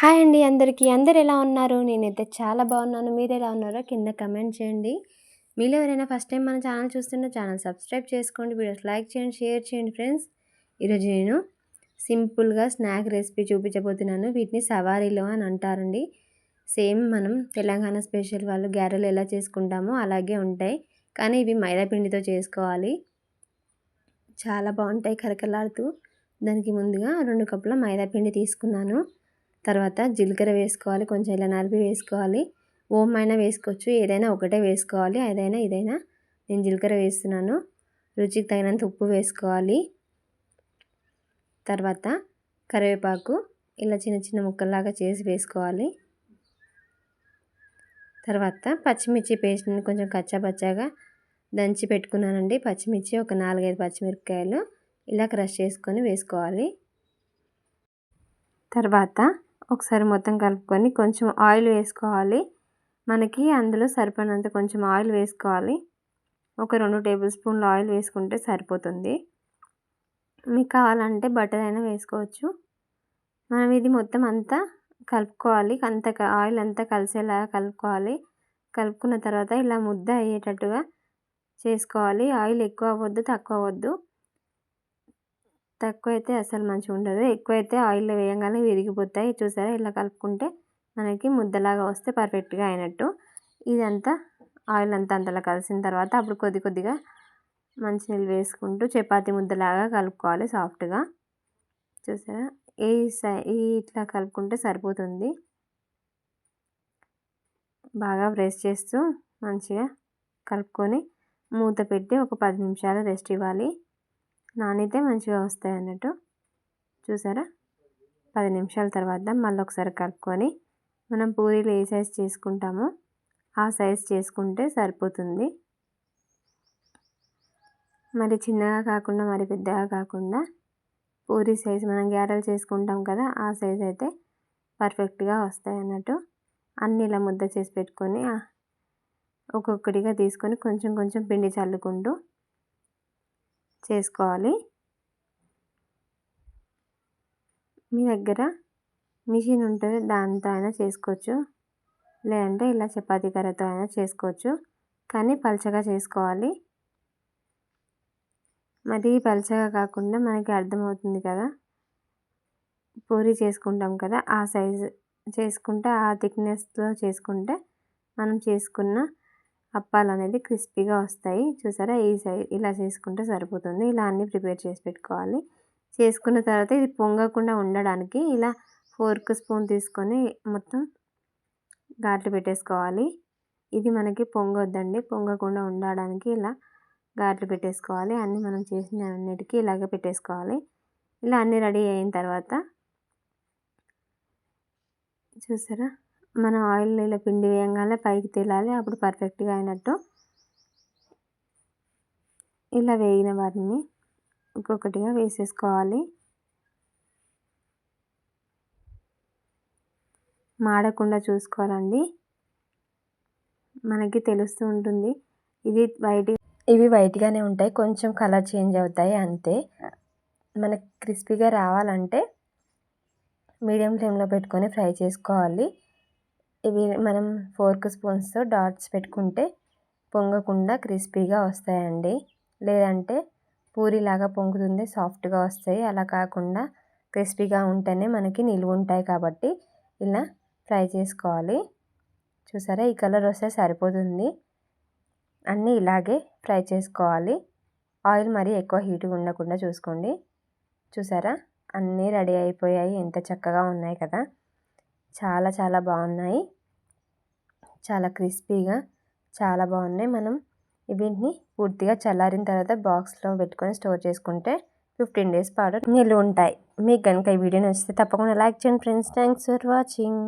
Hi అండి అందరికీ. అందరు ఎలా ఉన్నారు? నేనైతే చాలా బాగున్నాను. మీరు ఎలా ఉన్నారో కింద కమెంట్ చేయండి. మీరు ఎవరైనా ఫస్ట్ టైం మన ఛానల్ చూస్తుంటే ఛానల్ సబ్స్క్రైబ్ చేసుకోండి వీడియోస్ లైక్ చేయండి షేర్ చేయండి ఫ్రెండ్స్. ఈరోజు నేను సింపుల్గా స్నాక్ రెసిపీ చూపించబోతున్నాను. వీటిని సవారీలో అని అంటారండి. సేమ్ మనం తెలంగాణ స్పెషల్ వాళ్ళు గ్యారెలు ఎలా చేసుకుంటామో అలాగే ఉంటాయి. కానీ ఇవి మైదాపిండితో చేసుకోవాలి. చాలా బాగుంటాయి కరకలాడుతూ దానికి ముందుగా రెండు కప్పుల మైదాపిండి తీసుకున్నాను. తర్వాత జీలకర్ర వేసుకోవాలి కొంచెం ఇలా నలిపి వేసుకోవాలి. ఓం అయినా వేసుకోవచ్చు ఏదైనా ఒకటే వేసుకోవాలి ఏదైనా ఇదైనా. నేను జీలకర్ర వేస్తున్నాను. రుచికి తగినంత ఉప్పు వేసుకోవాలి. తర్వాత కరివేపాకు ఇలా చిన్న చిన్న ముక్కల్లాగా చేసి వేసుకోవాలి. తర్వాత పచ్చిమిర్చి పేస్ట్ని కొంచెం కచ్చాపచ్చాగా దంచి పెట్టుకున్నానండి. పచ్చిమిర్చి ఒక నాలుగైదు పచ్చిమిరపకాయలు ఇలా క్రష్ చేసుకొని వేసుకోవాలి. తర్వాత ఒకసారి మొత్తం కలుపుకొని కొంచెం ఆయిల్ వేసుకోవాలి. మనకి అందులో సరిపడినంత కొంచెం ఆయిల్ వేసుకోవాలి. ఒక రెండు టేబుల్ స్పూన్లు ఆయిల్ వేసుకుంటే సరిపోతుంది. మీకు కావాలంటే బటర్ అయినా వేసుకోవచ్చు. మనం ఇది మొత్తం అంతా కలుపుకోవాలి. అంత ఆయిల్ అంతా కలిసేలాగా కలుపుకోవాలి. కలుపుకున్న తర్వాత ఇలా ముద్ద అయ్యేటట్టుగా చేసుకోవాలి. ఆయిల్ ఎక్కువ అవ్వద్దు తక్కువ అవ్వద్దు. తక్కువ అయితే అసలు మంచిగా ఉండదు. ఎక్కువ అయితే ఆయిల్లో వేయంగానే విరిగిపోతాయి. చూసారా? ఇలా కలుపుకుంటే మనకి ముద్దలాగా వస్తే పర్ఫెక్ట్గా అయినట్టు. ఇదంతా ఆయిల్ అంతా అంతలా కలిసిన తర్వాత అప్పుడు కొద్ది కొద్దిగా మంచినీళ్ళు వేసుకుంటూ చపాతీ ముద్దలాగా కలుపుకోవాలి సాఫ్ట్గా. చూసారా? ఈ ఇట్లా కలుపుకుంటే సరిపోతుంది. బాగా ప్రెస్ చేస్తూ మంచిగా కలుపుకొని మూత పెట్టి ఒక పది నిమిషాలు రెస్ట్ ఇవ్వాలి. నానితే మంచిగా వస్తాయి అన్నట్టు. చూసారా? పది నిమిషాల తర్వాత మళ్ళీ ఒకసారి కలుపుకొని మనం పూరీలు ఏ సైజ్ చేసుకుంటామో ఆ సైజ్ చేసుకుంటే సరిపోతుంది. మరి చిన్నగా కాకుండా మరి పెద్దగా కాకుండా పూరి సైజ్ మనం గ్యారెలు చేసుకుంటాం కదా ఆ సైజ్ అయితే పర్ఫెక్ట్గా వస్తాయి అన్నట్టు. అన్నీ ఇలా ముద్ద చేసి పెట్టుకొని ఒక్కొక్కటిగా తీసుకొని కొంచెం కొంచెం పిండి చల్లుకుంటూ చేసుకోవాలి. మీ దగ్గర మిషన్ ఉంటుంది దాంతో అయినా చేసుకోవచ్చు. లేదంటే ఇలా చపాతీ కర్రతో అయినా చేసుకోవచ్చు. కానీ పలచగా చేసుకోవాలి. మరి పలచగా కాకుండా మనకి అర్థమవుతుంది కదా. పూరి చేసుకుంటాం కదా. ఆ సైజు చేసుకుంటే ఆ థిక్నెస్లో చేసుకుంటే మనం చేసుకున్న అప్పాలు అనేది క్రిస్పీగా వస్తాయి. చూసారా? ఈ సై ఇలా చేసుకుంటే సరిపోతుంది. ఇలా అన్నీ ప్రిపేర్ చేసి పెట్టుకోవాలి. చేసుకున్న తర్వాత ఇది పొంగకుండా ఉండడానికి ఇలా ఫోర్క్ స్పూన్ తీసుకొని మొత్తం ఘాట్లు పెట్టేసుకోవాలి. ఇది మనకి పొంగొద్దండి. పొంగకుండా ఉండడానికి ఇలా ఘాట్లు పెట్టేసుకోవాలి. అన్నీ మనం చేసిన అన్నిటికీ ఇలాగే పెట్టేసుకోవాలి. ఇలా అన్నీ రెడీ అయిన తర్వాత చూసారా? మనం ఆయిల్ ఇలా పిండి వేయంగానే పైకి తేలాలి. అప్పుడు పర్ఫెక్ట్గా అయినట్టు ఇలా వేగిన వాటిని ఒక్కొక్కటిగా వేసేసుకోవాలి. మాడకుండా చూసుకోవాలండి. మనకి తెలుస్తూ ఉంటుంది. ఇది వైట్ ఇవి వైట్గానే ఉంటాయి. కొంచెం కలర్ చేంజ్ అవుతాయి అంతే. మనకి క్రిస్పీగా రావాలంటే మీడియం ఫ్లేమ్లో పెట్టుకొని ఫ్రై చేసుకోవాలి. ఇవి మనం ఫోర్క్ స్పూన్స్తో డాట్స్ పెట్టుకుంటే పొంగకుండా క్రిస్పీగా వస్తాయండి. లేదంటే పూరిలాగా పొంగుతుంది సాఫ్ట్గా వస్తాయి. అలా కాకుండా క్రిస్పీగా ఉంటేనే మనకి నిలువ ఉంటాయి కాబట్టి ఇలా ఫ్రై చేసుకోవాలి. చూసారా? ఈ కలర్ వస్తే సరిపోతుంది. అన్నీ ఇలాగే ఫ్రై చేసుకోవాలి. ఆయిల్ మరీ ఎక్కువ హీట్గా ఉండకుండా చూసుకోండి. చూసారా? అన్నీ రెడీ అయిపోయాయి. ఎంత చక్కగా ఉన్నాయి కదా! చాలా చాలా బాగున్నాయి. చాలా క్రిస్పీగా చాలా బాగున్నాయి. మనం వీటిని పూర్తిగా చల్లారిన తర్వాత బాక్స్లో పెట్టుకొని స్టోర్ చేసుకుంటే ఫిఫ్టీన్ డేస్ పాటు నిల్వ ఉంటాయి. మీకు కనుక ఈ వీడియో నచ్చితే తప్పకుండా లైక్ చేయండి ఫ్రెండ్స్. Thanks for watching.